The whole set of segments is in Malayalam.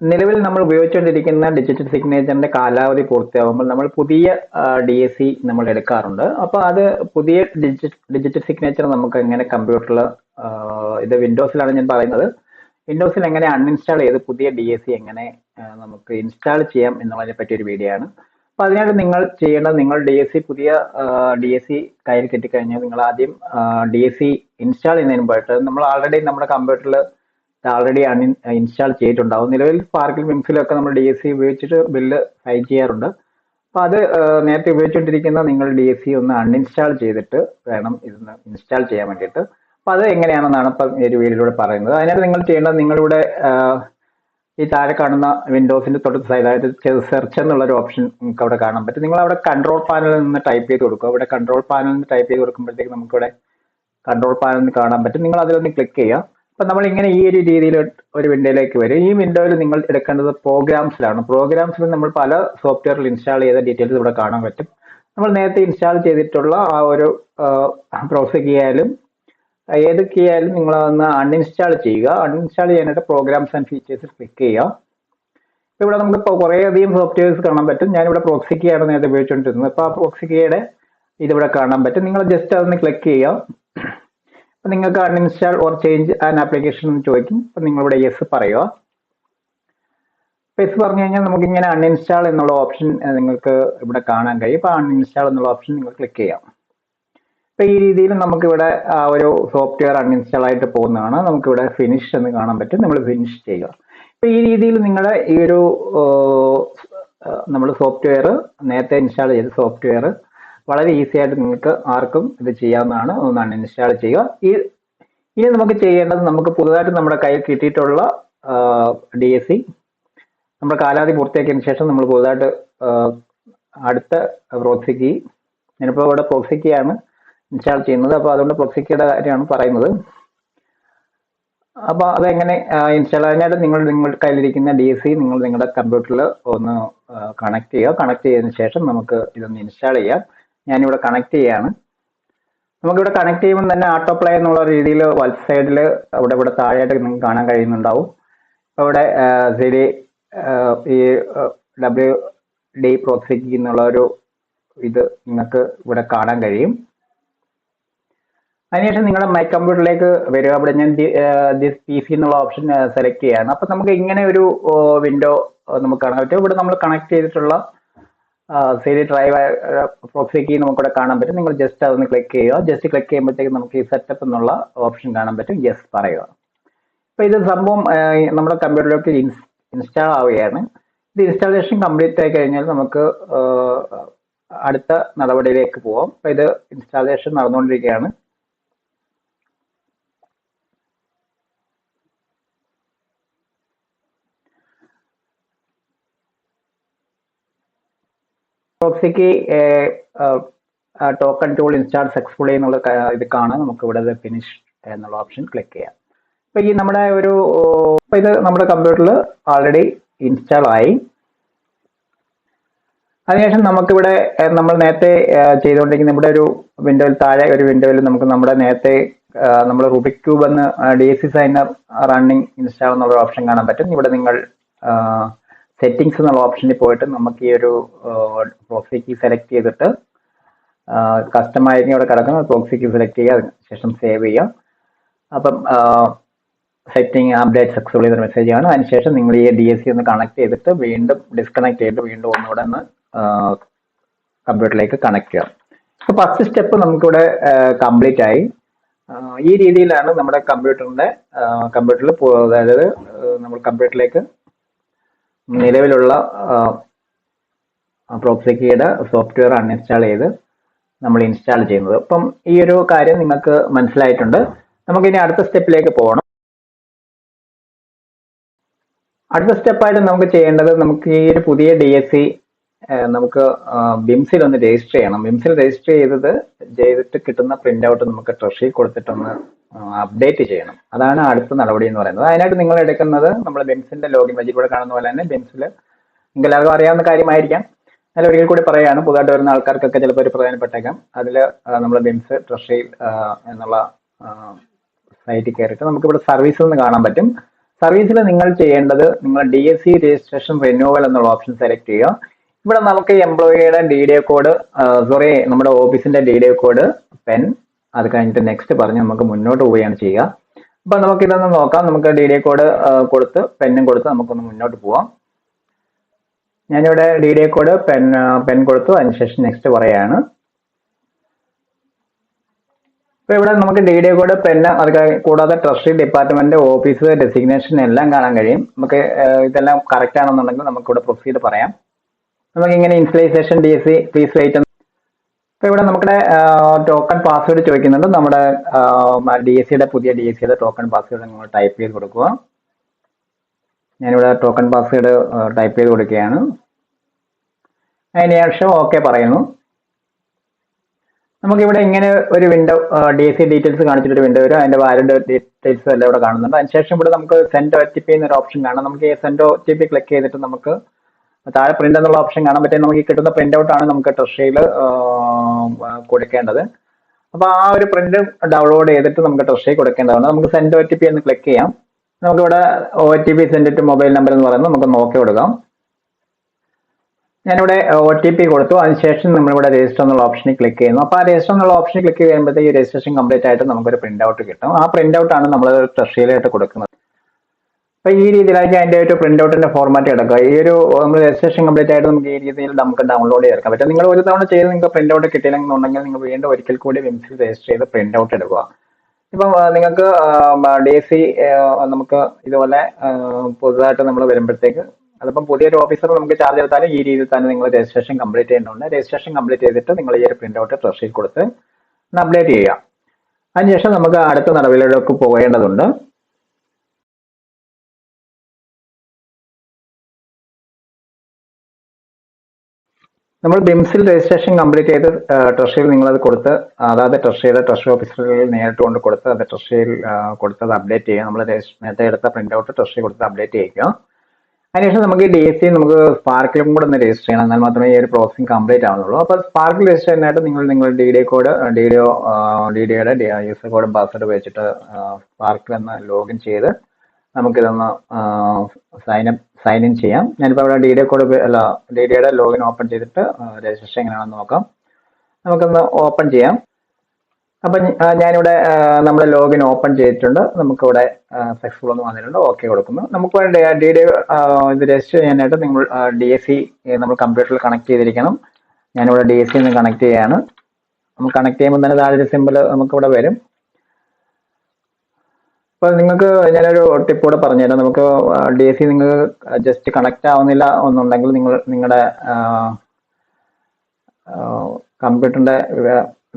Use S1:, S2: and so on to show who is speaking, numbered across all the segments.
S1: നിലവിൽ നമ്മൾ ഉപയോഗിച്ചുകൊണ്ടിരിക്കുന്ന ഡിജിറ്റൽ സിഗ്നേച്ചറിന്റെ കാലാവധി പൂർത്തിയാകുമ്പോൾ നമ്മൾ പുതിയ ഡി എസ് സി നമ്മൾ എടുക്കാറുണ്ട്. അപ്പോൾ അത് പുതിയ ഡിജിറ്റൽ ഡിജിറ്റൽ സിഗ്നേച്ചർ നമുക്ക് എങ്ങനെ കമ്പ്യൂട്ടറിൽ ഇത് വിൻഡോസിലാണ് ഞാൻ പറയുന്നത്. വിൻഡോസിൽ എങ്ങനെ അൺഇൻസ്റ്റാൾ ചെയ്ത് പുതിയ ഡി എസ് സി എങ്ങനെ നമുക്ക് ഇൻസ്റ്റാൾ ചെയ്യാം എന്നുള്ളതിനെ പറ്റിയ ഒരു വീഡിയോ ആണ്. അപ്പോൾ അതിനായിട്ട് നിങ്ങൾ ചെയ്യേണ്ടത് നിങ്ങൾ ഡി എസ് സി പുതിയ ഡി എസ് സി കയ്യിൽ കിട്ടിക്കഴിഞ്ഞാൽ നിങ്ങൾ ആദ്യം ഡി എസ് സി ഇൻസ്റ്റാൾ ചെയ്യുന്നതിന് മുമ്പായിട്ട് നമ്മൾ ആൾറെഡി നമ്മുടെ കമ്പ്യൂട്ടറിൽ ആൾറെഡി അൺ ഇൻസ്റ്റാൾ ചെയ്തിട്ടുണ്ടാവും. നിലവിൽ സ്പാർക്കിൽ മിംസിലൊക്കെ നമ്മൾ ഡി എസ് സി ഉപയോഗിച്ചിട്ട് ബില്ല് ഫയൽ ചെയ്യാറുണ്ട്. അപ്പോൾ അത് നേരത്തെ ഉപയോഗിച്ചുകൊണ്ടിരിക്കുന്ന നിങ്ങൾ ഡി എസ് സി ഒന്ന് അൺഇൻസ്റ്റാൾ ചെയ്തിട്ട് വേണം ഇതൊന്ന് ഇൻസ്റ്റാൾ ചെയ്യാൻ വേണ്ടിയിട്ട്. അപ്പോൾ അത് എങ്ങനെയാണെന്നാണ് ഇപ്പം ഈ ഒരു വീഡിയോയിലൂടെ പറയുന്നത്. അതിനായിട്ട് നിങ്ങൾ ചെയ്യേണ്ടത് നിങ്ങളിവിടെ ഈ താഴെ കാണുന്ന വിൻഡോസിന്റെ തൊട്ട് സൈഡ് അതായത് സെർച്ച് എന്നുള്ള ഒരു ഓപ്ഷൻ നിങ്ങൾക്ക് അവിടെ കാണാൻ പറ്റും. നിങ്ങൾ അവിടെ കൺട്രോൾ പാനലിൽ നിന്ന് ടൈപ്പ് ചെയ്ത് കൊടുക്കുക. അവിടെ കൺട്രോൾ പാനലിൽ നിന്ന് ടൈപ്പ് ചെയ്ത് കൊടുക്കുമ്പോഴത്തേക്ക് നമുക്കിവിടെ കൺട്രോൾ പാനൽ കാണാൻ പറ്റും. നിങ്ങൾ അതിലൊന്ന് ക്ലിക്ക് ചെയ്യുക. അപ്പൊ നമ്മൾ ഇങ്ങനെ ഈ ഒരു രീതിയിൽ ഒരു വിൻഡോയിലേക്ക് വരും. ഈ വിൻഡോയിൽ നിങ്ങൾ എടുക്കേണ്ടത് പ്രോഗ്രാംസിലാണ് പ്രോഗ്രാംസിൽ നമ്മൾ പല സോഫ്റ്റ്വെയറിൽ ഇൻസ്റ്റാൾ ചെയ്ത ഡീറ്റെയിൽസ് ഇവിടെ കാണാൻ പറ്റും. നമ്മൾ നേരത്തെ ഇൻസ്റ്റാൾ ചെയ്തിട്ടുള്ള ആ ഒരു പ്രോസസ് കീ ആയാലും ഏത് കീ ആയാലും നിങ്ങൾ ഒന്ന് അൺഇൻസ്റ്റാൾ ചെയ്യുക. അൺഇൻസ്റ്റാൾ ചെയ്യാനായിട്ട് പ്രോഗ്രാംസ് ആൻഡ് ഫീച്ചേഴ്സ് ക്ലിക്ക് ചെയ്യുക. ഇവിടെ നമുക്ക് ഇപ്പോൾ കുറേ അധികം സോഫ്റ്റ്വെയർസ് കാണാൻ പറ്റും. ഞാനിവിടെ പ്രോക്സി കീ ആണ് നേരത്തെ ഉപയോഗിച്ചുകൊണ്ടിരുന്നത് അപ്പോൾ ആ പ്രോക്സി കീയുടെ ഇതിവിടെ കാണാൻ പറ്റും. നിങ്ങൾ ജസ്റ്റ് അതൊന്ന് ക്ലിക്ക് ചെയ്യുക. നിങ്ങൾക്ക് uninstall or change an application എന്ന് ചോദിക്കും. അപ്പം നിങ്ങളിവിടെ യെസ് പറയുക. യെസ് പറഞ്ഞു കഴിഞ്ഞാൽ നമുക്ക് ഇങ്ങനെ അൺഇൻസ്റ്റാൾ എന്നുള്ള ഓപ്ഷൻ നിങ്ങൾക്ക് ഇവിടെ കാണാൻ കഴിയും. അപ്പോൾ അൺഇൻസ്റ്റാൾ എന്നുള്ള ഓപ്ഷൻ നിങ്ങൾ ക്ലിക്ക് ചെയ്യാം. അപ്പം ഈ രീതിയിൽ നമുക്കിവിടെ ആ ഒരു സോഫ്റ്റ്വെയർ അൺഇൻസ്റ്റാൾ ആയിട്ട് പോകുന്നതാണ്. നമുക്കിവിടെ ഫിനിഷ് എന്ന് കാണാൻ പറ്റും. നമ്മൾ ഫിനിഷ് ചെയ്യുക. അപ്പം ഈ രീതിയിൽ നിങ്ങളുടെ ഈ ഒരു നമ്മൾ സോഫ്റ്റ്വെയർ നേരത്തെ ഇൻസ്റ്റാൾ ചെയ്ത സോഫ്റ്റ്വെയർ വളരെ ഈസി ആയിട്ട് നിങ്ങൾക്ക് ആർക്കും ഇത് ചെയ്യാവുന്നതാണ്. ഒന്ന് ഇൻസ്റ്റാൾ ചെയ്യുക. ഈ ഇനി നമുക്ക് ചെയ്യേണ്ടത് നമുക്ക് പുതുതായിട്ട് നമ്മുടെ കയ്യിൽ കിട്ടിയിട്ടുള്ള ഡി എസ് സി നമ്മുടെ കാലാവധി പൂർത്തിയാക്കിയതിന് ശേഷം നമ്മൾ പുതുതായിട്ട് അടുത്ത പ്രോക്സിക്ക് ഞാനിപ്പോൾ ഇവിടെ പ്രോക്സിക്കാണ് ഇൻസ്റ്റാൾ ചെയ്യുന്നത്. അപ്പോൾ അതുകൊണ്ട് പ്രോക്സിക്കയുടെ കാര്യമാണ് പറയുന്നത്. അപ്പോൾ അതെങ്ങനെ ഇൻസ്റ്റാൾ ചെയ്യാനായിട്ട് നിങ്ങൾ നിങ്ങളുടെ കയ്യിലിരിക്കുന്ന ഡി എസ് സി നിങ്ങൾ നിങ്ങളുടെ കമ്പ്യൂട്ടറിൽ ഒന്ന് കണക്ട് ചെയ്യുക. കണക്ട് ചെയ്തതിന് ശേഷം നമുക്ക് ഇതൊന്ന് ഇൻസ്റ്റാൾ ചെയ്യാം. ഞാനിവിടെ കണക്ട് ചെയ്യാണ്. നമുക്കിവിടെ കണക്ട് ചെയ്യുമ്പോൾ തന്നെ ഓട്ടോ പ്ലേ എന്നുള്ള രീതിയിൽ വലത്ത് സൈഡിൽ അവിടെ ഇവിടെ താഴെയായിട്ട് നിങ്ങൾക്ക് കാണാൻ കഴിയുന്നുണ്ടാവും. ഇവിടെ സി ഡി ഈ ഡബ്ല്യു ഡി പ്രോക്സിക്ക് എന്നുള്ള ഒരു ഇത് നിങ്ങൾക്ക് ഇവിടെ കാണാൻ കഴിയും. അതിനുശേഷം നിങ്ങളുടെ മൈ കമ്പ്യൂട്ടറിലേക്ക് വരിക. അവിടെ ഞാൻ ദിസ് പി സി എന്നുള്ള ഓപ്ഷൻ സെലക്ട് ചെയ്യാണ്. അപ്പം നമുക്ക് ഇങ്ങനെ ഒരു വിൻഡോ നമുക്ക് കാണാൻ പറ്റും. ഇവിടെ നമ്മൾ കണക്ട് ചെയ്തിട്ടുള്ള C D drive proxy key നമുക്കിവിടെ കാണാൻ പറ്റും. നിങ്ങൾ ജസ്റ്റ് അതൊന്ന് ക്ലിക്ക് ചെയ്യുക. ജസ്റ്റ് ക്ലിക്ക് ചെയ്യുമ്പോഴത്തേക്ക് നമുക്ക് ഈ സെറ്റപ്പ് എന്നുള്ള ഓപ്ഷൻ കാണാൻ പറ്റും. യെസ് പറയുക. അപ്പൊ ഇത് സംഭവം നമ്മുടെ കമ്പ്യൂട്ടറിലേക്ക് ഇൻസ്റ്റാൾ ആവുകയാണ്. ഇത് ഇൻസ്റ്റാളേഷൻ കംപ്ലീറ്റ് ആയി കഴിഞ്ഞാൽ നമുക്ക് അടുത്ത നടപടിയിലേക്ക് പോവാം. അപ്പോൾ ഇത് ഇൻസ്റ്റാളേഷൻ നടന്നുകൊണ്ടിരിക്കുകയാണ്. പ്രോക്സിക്ക് ടോക്കൺ ടൂൾ ഇൻസ്റ്റാൾ സക്സസ്ഫുള്ളി എന്നുള്ള ഇത് കാണാം. നമുക്ക് ഇവിടെ ഫിനിഷ് എന്നുള്ള ഓപ്ഷൻ ക്ലിക്ക് ചെയ്യാം. അപ്പൊ ഈ നമ്മുടെ ഒരു ഇത് നമ്മുടെ കമ്പ്യൂട്ടറിൽ ഓൾറെഡി ഇൻസ്റ്റാൾ ആയി. അതിനുശേഷം നമുക്കിവിടെ നമ്മൾ നേരത്തെ ചെയ്തുകൊണ്ടിരിക്കുന്ന ഇവിടെ ഒരു വിൻഡോയിൽ താഴെ ഒരു വിൻഡോയിൽ നമുക്ക് നമ്മുടെ നേരത്തെ നമ്മൾ റുബിക് ക്യൂബ് എന്ന് D S signer running install എന്നുള്ള ഓപ്ഷൻ കാണാൻ പറ്റും. ഇവിടെ നിങ്ങൾ സെറ്റിംഗ്സ് എന്നുള്ള ഓപ്ഷനിൽ പോയിട്ട് നമുക്ക് ഈ ഒരു പ്രോക്സി കീ സെലക്ട് ചെയ്തിട്ട് കസ്റ്റമൈസിങ് അവിടെ കിടക്കുന്ന പ്രോക്സി കീ സെലക്ട് ചെയ്യുക. അതിന് ശേഷം സേവ് ചെയ്യുക. അപ്പം സെറ്റിംഗ് അപ്ഡേറ്റ് സക്സസ്ഫുൾ ചെയ്ത മെസ്സേജ് ആണ്. അതിനുശേഷം നിങ്ങൾ ഈ ഡി എസ് സി ഒന്ന് കണക്ട് ചെയ്തിട്ട് വീണ്ടും ഡിസ്കണക്ട് ചെയ്തിട്ട് വീണ്ടും ഒന്നുകൂടെ ഒന്ന് കമ്പ്യൂട്ടറിലേക്ക് കണക്ട് ചെയ്യുക. അപ്പോൾ ഫസ്റ്റ് സ്റ്റെപ്പ് നമുക്കിവിടെ കംപ്ലീറ്റ് ആയി. ഈ രീതിയിലാണ് നമ്മുടെ കമ്പ്യൂട്ടറിന്റെ കമ്പ്യൂട്ടറിൽ അതായത് നമ്മൾ കമ്പ്യൂട്ടറിലേക്ക് നിലവിലുള്ള പ്രോപ്സിക്കിയുടെ സോഫ്റ്റ്വെയർ അൺഇൻസ്റ്റാൾ ചെയ്ത് നമ്മൾ ഇൻസ്റ്റാൾ ചെയ്യുന്നത്. അപ്പം ഈ ഒരു കാര്യം നിങ്ങൾക്ക് മനസ്സിലായിട്ടുണ്ട്. നമുക്ക് ഇനി അടുത്ത സ്റ്റെപ്പിലേക്ക് പോകണം. അടുത്ത സ്റ്റെപ്പായിട്ട് നമുക്ക് ചെയ്യേണ്ടത് നമുക്ക് ഈ ഒരു പുതിയ ഡി എസ് സി നമുക്ക് ബിംസിൽ ഒന്ന് രജിസ്റ്റർ ചെയ്യണം. ബിംസിൽ രജിസ്റ്റർ ചെയ്തത് ചെയ്തിട്ട് കിട്ടുന്ന പ്രിന്റ് ഔട്ട് നമുക്ക് ട്രഷറി കൊടുത്തിട്ടൊന്ന് അപ്ഡേറ്റ് ചെയ്യണം. അതാണ് അടുത്ത നടപടി എന്ന് പറയുന്നത്. അതിനായിട്ട് നിങ്ങൾ എടുക്കുന്നത് നമ്മൾ ബെൻസിന്റെ ലോഗിൻ വഴി കൂടെ കാണുന്ന പോലെ തന്നെ ബെൻസിൽ നിങ്ങൾ എല്ലാവർക്കും അറിയാവുന്ന കാര്യമായിരിക്കാം. നല്ല ഒരിക്കൽ കൂടി പറയുകയാണ് പുതുതായിട്ട് വരുന്ന ആൾക്കാർക്കൊക്കെ ചിലപ്പോൾ ഒരു പ്രധാനപ്പെട്ടേക്കാം. അതിൽ നമ്മൾ ബെൻസ് ട്രഷറി എന്നുള്ള സൈറ്റിൽ കയറിയിട്ട് നമുക്ക് ഇവിടെ സർവീസ് നിന്ന് കാണാൻ പറ്റും. സർവീസിൽ നിങ്ങൾ ചെയ്യേണ്ടത് നിങ്ങൾ D S C registration renewal എന്നുള്ള ഓപ്ഷൻ സെലക്ട് ചെയ്യുക. ഇവിടെ നമുക്ക് എംപ്ലോയിയുടെ D D A code sorry നമ്മുടെ ഓഫീസിന്റെ D D A code pen അത് കഴിഞ്ഞിട്ട് നെക്സ്റ്റ് പറഞ്ഞ് നമുക്ക് മുന്നോട്ട് പോവുകയാണ് ചെയ്യുക. അപ്പൊ നമുക്ക് ഇതൊന്ന് നോക്കാം. നമുക്ക് ഡി ഡി കോഡ് കൊടുത്ത് പെന്നും കൊടുത്ത് നമുക്കൊന്ന് മുന്നോട്ട് പോവാം. ഞാനിവിടെ D D code pen pen കൊടുത്തു. അതിനുശേഷം നെക്സ്റ്റ് പറയാണ്. ഇപ്പൊ ഇവിടെ നമുക്ക് ഡി ഡി കോഡ് പെൻ അത് കൂടാതെ ട്രഷറി ഡിപ്പാർട്ട്മെന്റ് ഓഫീസ് ഡെസിഗ്നേഷൻ എല്ലാം കാണാൻ കഴിയും. നമുക്ക് ഇതെല്ലാം കറക്റ്റ് ആണെന്നുണ്ടെങ്കിൽ നമുക്ക് ഇവിടെ പ്രൊസീഡ് പറയാം. നമുക്ക് ഇങ്ങനെ initialization D S C please wait ഇപ്പൊ ഇവിടെ നമ്മുടെ ടോക്കൺ പാസ്വേഡ് ചോദിക്കുന്നുണ്ട്. നമ്മുടെ ഡി എസ് സിയുടെ പുതിയ ഡി എസ് സിയുടെ ടോക്കൺ പാസ്വേഡ് നിങ്ങൾ ടൈപ്പ് ചെയ്ത് കൊടുക്കുക. ഞാനിവിടെ ടോക്കൺ പാസ്വേഡ് ടൈപ്പ് ചെയ്ത് കൊടുക്കുകയാണ്. അതിന് ശേഷം ഓക്കെ പറയുന്നു. നമുക്കിവിടെ ഇങ്ങനെ ഒരു window D S C details കാണിച്ചിട്ടൊരു window വരും. അതിന്റെ വാലിഡ് ഡീറ്റെയിൽസ് എല്ലാം ഇവിടെ കാണുന്നുണ്ട്. അതിനുശേഷം ഇവിടെ നമുക്ക് സെൻഡ് ഒ ടി പി എന്നൊരു ഓപ്ഷൻ കാണാം. നമുക്ക് ഈ send O T P click ചെയ്തിട്ട് നമുക്ക് താഴെ പ്രിന്റ് എന്നുള്ള ഓപ്ഷൻ കാണാൻ പറ്റും. നമുക്ക് കിട്ടുന്ന പ്രിന്റ് ഔട്ട് ആണ് നമുക്ക് ട്രഷറിയിൽ കൊടുക്കേണ്ടത്. അപ്പൊ ആ ഒരു പ്രിന്റ് ഡൗൺലോഡ് ചെയ്തിട്ട് നമുക്ക് ട്രഷറി കൊടുക്കേണ്ടതാണ്. നമുക്ക് സെൻഡ് ഒ ടി പി എന്ന് ക്ലിക്ക് ചെയ്യാം. നമുക്കിവിടെ O T P send to mobile number എന്ന് പറയുന്നത് നമുക്ക് നോക്കി കൊടുക്കാം. ഞാനിവിടെ ഒ ടി പി കൊടുത്തു. അതിനുശേഷം നമ്മളിവിടെ രജിസ്റ്റർ എന്നുള്ള ഓപ്ഷനിൽ ക്ലിക്ക് ചെയ്യുന്നു. അപ്പോൾ ആ രജിസ്റ്റർ എന്നുള്ള ഓപ്ഷനിൽ ക്ലിക്ക് ചെയ്യുമ്പോഴത്തേക്ക് രജിസ്ട്രേഷൻ കംപ്ലീറ്റ് ആയിട്ട് നമുക്കൊരു പ്രിന്റ് ഔട്ട് കിട്ടും. ആ പ്രിന്റ് ഔട്ട് ആണ് നമ്മൾ ട്രഷറിയിലായിട്ട് കൊടുക്കുന്നത്. അപ്പൊ ഈ രീതിയിലായിരിക്കും അതിന്റെ ഒരു പ്രിന്റ് ഔട്ടിന്റെ ഫോർമാറ്റ് എടുക്കുക. ഈ ഒരു നമ്മൾ രജിസ്ട്രേഷൻ കംപ്ലീറ്റ് ആയിട്ട് നമുക്ക് ഈ രീതിയിൽ നമുക്ക് ഡൗൺലോഡ് ചെയ്യാം പറ്റും നിങ്ങൾ ഒരു തവണ ചെയ്ത് നിങ്ങൾക്ക് പ്രിന്റ് ഔട്ട് കിട്ടിയില്ലെന്നുണ്ടെങ്കിൽ നിങ്ങൾ വീണ്ടും ഒരിക്കൽ കൂടി വിംസിൽ രജിസ്റ്റർ ചെയ്ത് പ്രിന്റ് ഔട്ട് എടുക്കുക. ഇപ്പം നിങ്ങൾക്ക് ഡി സി നമുക്ക് ഇതുപോലെ പുതുതായിട്ട് നമ്മൾ വരുമ്പോഴത്തേക്ക് അതിപ്പം പുതിയൊരു ഓഫീസർ നമുക്ക് ചാർജ് എടുത്താലും ഈ രീതിയിൽ തന്നെ നിങ്ങൾ രജിസ്ട്രേഷൻ കംപ്ലീറ്റ് ചെയ്യേണ്ടതുണ്ട്. രജിസ്ട്രേഷൻ കംപ്ലീറ്റ് ചെയ്തിട്ട് നിങ്ങൾ ഈ ഒരു പ്രിന്റ് ഔട്ട് ട്രഷറിൽ കൊടുത്ത് അപ്ഡേറ്റ് ചെയ്യുക. അതിനുശേഷം നമുക്ക് അടുത്ത നടപടികളിലേക്ക് പോകേണ്ടതുണ്ട്. നമ്മൾ ബിംസിൽ രജിസ്ട്രേഷൻ കംപ്ലീറ്റ് ചെയ്ത് ട്രഷറിയിൽ നിങ്ങൾ അത് കൊടുത്ത് അതായത് ട്രഷറിയുടെ ട്രഷറി ഓഫീസറിൽ നേരിട്ട് കൊണ്ട് കൊടുത്ത് അത് ട്രഷറിയിൽ കൊടുത്തത് അപ്ഡേറ്റ് ചെയ്യുക. നമ്മൾ നേരത്തെ എടുത്ത പ്രിന്റ് ഔട്ട് ട്രഷറി കൊടുത്ത് അപ്ഡേറ്റ് ചെയ്യുക അതിനുശേഷം നമുക്ക് ഡി എസ് സി നമുക്ക് സ്പാർക്കിലും കൂടെ ഒന്ന് രജിസ്റ്റർ ചെയ്യണം. എന്നാൽ മാത്രമേ ഈ ഒരു പ്രോസസ്സിംഗ് കംപ്ലീറ്റ് ആവുന്നുള്ളൂ. അപ്പോൾ സ്പാർക്കിൽ രജിസ്റ്റർ ചെയ്യാനായിട്ട് നിങ്ങൾ നിങ്ങൾ D D code D D O D ഡിയുടെ യൂസർ കോഡും പാസ്വേഡ് വെച്ചിട്ട് സ്പാർക്കിൽ ഒന്ന് ലോഗിൻ ചെയ്ത് നമുക്കിതൊന്ന് സൈൻ അപ്പ് സൈൻ ഇൻ ചെയ്യാം. ഞാനിപ്പോൾ അവിടെ ഡി ഡി കോഡ് അല്ല ഡി ഡിയുടെ ലോഗിൻ ഓപ്പൺ ചെയ്തിട്ട് രജിസ്ട്രേഷൻ എങ്ങനെയാണെന്ന് നോക്കാം. നമുക്കൊന്ന് ഓപ്പൺ ചെയ്യാം. അപ്പം ഞാനിവിടെ നമ്മുടെ ലോഗിൻ ഓപ്പൺ ചെയ്തിട്ടുണ്ട്. നമുക്കിവിടെ സക്സസ്ഫുൾ എന്ന് വന്നിട്ടുണ്ട്. ഓക്കെ കൊടുക്കുന്നു. നമുക്ക് ഡി ഡി ഇത് രജിസ്റ്റർ ചെയ്യാനായിട്ട് നിങ്ങൾ ഡി എസ് സി നമ്മൾ കമ്പ്യൂട്ടറിൽ കണക്ട് ചെയ്തിരിക്കണം. ഞാനിവിടെ ഡി എസ് സി കണക്ട് ചെയ്യാണ്. നമുക്ക് കണക്ട് ചെയ്യുമ്പോൾ തന്നെ താഴെ സിമ്പിൾ നമുക്കിവിടെ വരും. അപ്പോൾ നിങ്ങൾക്ക് ഞാനൊരു ടിപ്പ് കൂടെ പറഞ്ഞുതരാം. നമുക്ക് ഡി സി നിങ്ങൾക്ക് ജസ്റ്റ് കണക്ട് ആവുന്നില്ല എന്നുണ്ടെങ്കിൽ നിങ്ങൾ നിങ്ങളുടെ കമ്പ്യൂട്ടറിന്റെ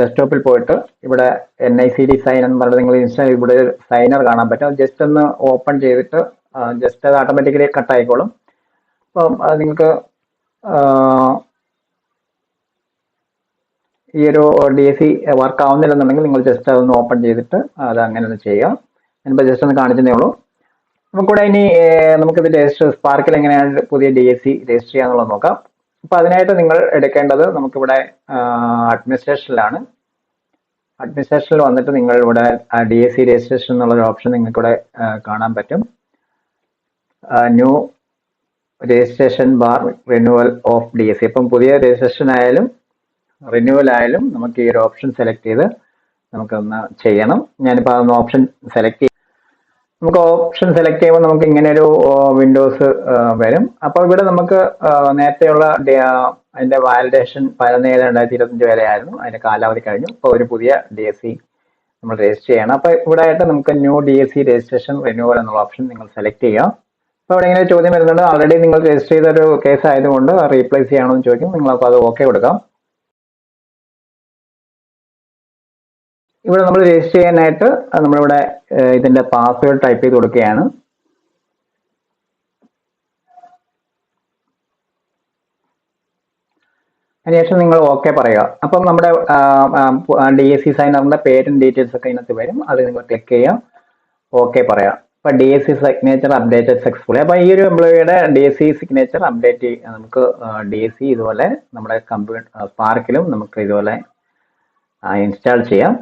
S1: ഡെസ്ക്ടോപ്പിൽ പോയിട്ട് ഇവിടെ N I C D sign എന്ന് പറഞ്ഞിട്ട് നിങ്ങൾ ഇൻസ്റ്റാ ഇവിടെ ഒരു സൈനർ കാണാൻ പറ്റും. ജസ്റ്റ് ഒന്ന് ഓപ്പൺ ചെയ്തിട്ട് ജസ്റ്റ് അത് ഓട്ടോമാറ്റിക്കലി കട്ട് ആയിക്കോളും. അപ്പം അത് നിങ്ങൾക്ക് ഈ ഒരു ഡി എസ് സി വർക്ക് ആവുന്നില്ലെന്നുണ്ടെങ്കിൽ നിങ്ങൾ ജസ്റ്റ് അതൊന്ന് ഓപ്പൺ ചെയ്തിട്ട് അത് അങ്ങനെ ഒന്ന് ചെയ്യുക ഞാനിപ്പോൾ ജസ്റ്റ് ഒന്ന് കാണിച്ചതേ ഉള്ളൂ. കൂടെ ഇനി നമുക്ക് നമുക്കിത് രജിസ്റ്റർ സ്പാർക്കിൽ എങ്ങനെയാണ് പുതിയ ഡി എസ് സി രജിസ്റ്റർ ചെയ്യാന്നുള്ളത് നോക്കാം. അപ്പൊ അതിനായിട്ട് നിങ്ങൾ എടുക്കേണ്ടത് നമുക്കിവിടെ അഡ്മിനിസ്ട്രേഷനിലാണ് അഡ്മിനിസ്ട്രേഷനിൽ വന്നിട്ട് നിങ്ങൾ ഇവിടെ ഡി എസ് സി രജിസ്ട്രേഷൻ എന്നുള്ള ഒരു ഓപ്ഷൻ നിങ്ങൾക്കിവിടെ കാണാൻ പറ്റും. New registration bar renewal of D S C ഇപ്പം പുതിയ രജിസ്ട്രേഷൻ ആയാലും റിന്യൂവൽ ആയാലും നമുക്ക് ഈ ഒരു ഓപ്ഷൻ സെലക്ട് ചെയ്ത് നമുക്കൊന്ന് ചെയ്യണം. ഞാനിപ്പോൾ അതൊന്ന് ഓപ്ഷൻ സെലക്ട് നമുക്ക് ഓപ്ഷൻ സെലക്ട് ചെയ്യുമ്പോൾ നമുക്ക് ഇങ്ങനെ ഒരു വിൻഡോസ് വരും. അപ്പോൾ ഇവിടെ നമുക്ക് നേരത്തെയുള്ള അതിന്റെ വാലിഡേഷൻ പതിനൊന്ന് രണ്ടായിരത്തി ഇരുപത്തഞ്ച് വരെ ആയിരുന്നു. അതിന്റെ കാലാവധി കഴിഞ്ഞു. ഇപ്പോൾ ഒരു പുതിയ ഡി എസ് സി നമ്മൾ രജിസ്റ്റർ ചെയ്യണം. അപ്പോൾ ഇവിടെ ആയിട്ട് നമുക്ക് new D S C registration renewal എന്നുള്ള ഓപ്ഷൻ നിങ്ങൾ സെലക്ട് ചെയ്യുക. അപ്പോൾ ഇവിടെ ഇങ്ങനെ ചോദ്യം വരുന്നുണ്ട്. ഓൾറെഡി നിങ്ങൾ രജിസ്റ്റർ ചെയ്ത ഒരു കേസ് ആയതുകൊണ്ട് റീപ്ലേസ് ചെയ്യണമെന്ന് ചോദിക്കും നിങ്ങൾ നിങ്ങൾക്ക് അത് ഓക്കെ കൊടുക്കാം. ഇവിടെ നമ്മൾ രജിസ്റ്റർ ചെയ്യാനായിട്ട് നമ്മളിവിടെ ഇതിന്റെ പാസ്വേഡ് ടൈപ്പ് ചെയ്ത് കൊടുക്കുകയാണ്. അതിനുശേഷം നിങ്ങൾ ഓക്കെ പറയുക. അപ്പം നമ്മുടെ ഡി എസ് സി സൈനറിന്റെ പേരും ഡീറ്റെയിൽസ് ഒക്കെ ഇതിനകത്ത് വരും. അത് നിങ്ങൾ ക്ലിക്ക് ചെയ്യാം ഓക്കെ പറയാം അപ്പൊ D S C signature updated successfully അപ്പൊ ഈ ഒരു എംപ്ലോയിയുടെ D S C signature update നമുക്ക് ഡി എസ് സി ഇതുപോലെ നമ്മുടെ കമ്പ്യൂട്ടർ സ്പാർക്കിലും നമുക്ക് ഇതുപോലെ ഇൻസ്റ്റാൾ ചെയ്യാം.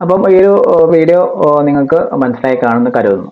S1: അപ്പം ഈ ഒരു വീഡിയോ നിങ്ങൾക്ക് മനസ്സിലായി കാണുമെന്ന് കരുതുന്നു.